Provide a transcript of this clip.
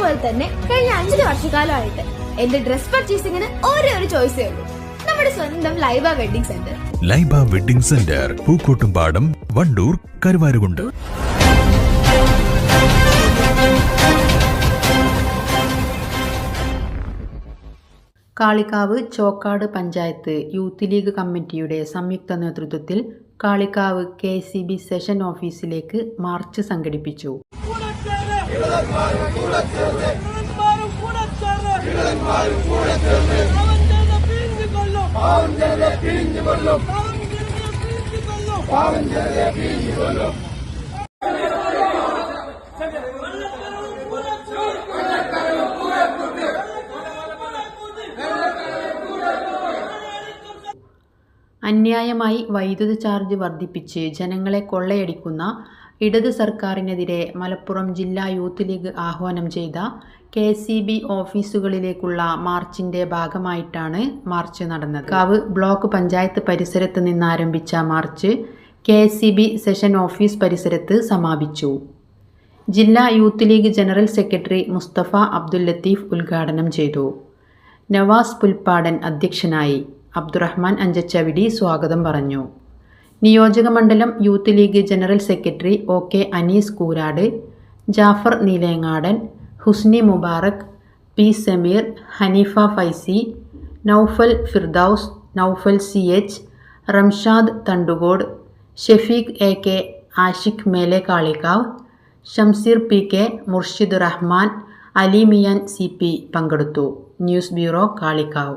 പോലെ തന്നെ കഴിഞ്ഞ അഞ്ചര വർഷക്കാലമായിട്ട് എന്റെ ഡ്രസ് പർച്ചേസിംഗിന് ഒരേ ഒരു ചോയ്സേ ഉള്ളൂ. നമ്മുടെ സ്വന്തം Laiba wedding centre Laiba wedding centre Pookkottumpadam Wandoor Karuvarakundu. Kalikavu Chokkad panchayat youth league കമ്മിറ്റിയുടെ സംയുക്ത നേതൃത്വത്തിൽ Kalikavu K C B section ഓഫീസിലേക്ക് മാർച്ച് സംഘടിപ്പിച്ചു. അന്യായമായി വൈദ്യുതി ചാർജ് വർദ്ധിപ്പിച്ച് ജനങ്ങളെ കൊള്ളയടിക്കുന്ന ഇടത് സർക്കാരിനെതിരെ മലപ്പുറം ജില്ലാ യൂത്ത് ലീഗ് ആഹ്വാനം ചെയ്ത കെ സി ബി ഓഫീസുകളിലേക്കുള്ള മാർച്ചിന്റെ ഭാഗമായിട്ടാണ് മാർച്ച് നടന്നത്. കാവ് ബ്ലോക്ക് പഞ്ചായത്ത് പരിസരത്ത് നിന്നാരംഭിച്ച march K C B section office പരിസരത്ത് സമാപിച്ചു. ജില്ലാ youth league general secretary Musthafa Abdul Latheef ഉദ്ഘാടനം ചെയ്തു. നവാസ് പുൽപ്പാടൻ അധ്യക്ഷനായി അബ്ദുറഹ്മാൻ അഞ്ചച്ചവിടി സ്വാഗതം പറഞ്ഞു. നിയോജക മണ്ഡലം youth league general secretary O K Anees Koorad Jafar Neelengadan Husni Mubarak P Sameer Haneefa Faizy Noufal Firdous Noufal C H Ramshad Thandukode Shefeeq A K Ashiq Mele Kalikavu Shamseer P K Murshid Rahman Ali Miyan C P പങ്കെടുത്തു. News bureau Kalikavu.